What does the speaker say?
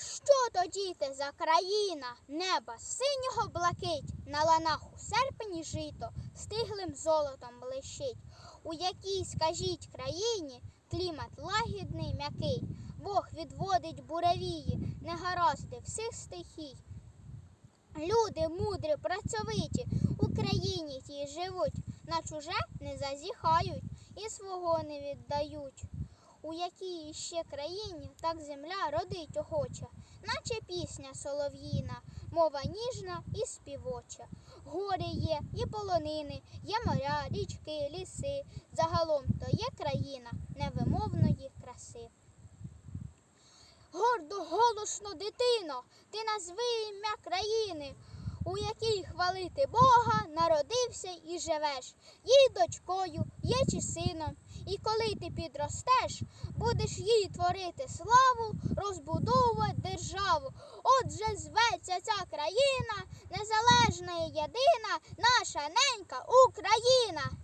Що тоді те за країна? Неба синього блакить, на ланах у серпні жито, стиглим золотом блищить. У якій, скажіть, країні клімат лагідний, м'який, Бог відводить буревії, негаразди всіх стихій. Люди мудрі, працьовиті, у країні тій живуть, на чуже не зазіхають і свого не віддають. У якій ще країні так земля родить охоче, наче пісня солов'їна, мова ніжна і співоча. Гори є і полонини, є моря, річки, ліси. Загалом то є країна невимовної краси. Гордо, голосно, дитино, ти назви ім'я країни, у якій хвалити Бога народився і живеш, їй дочкою, є чи сином. І коли ти підростеш, будеш їй творити славу, розбудовувати державу. Отже, зветься ця країна, незалежна і єдина, наша ненька Україна.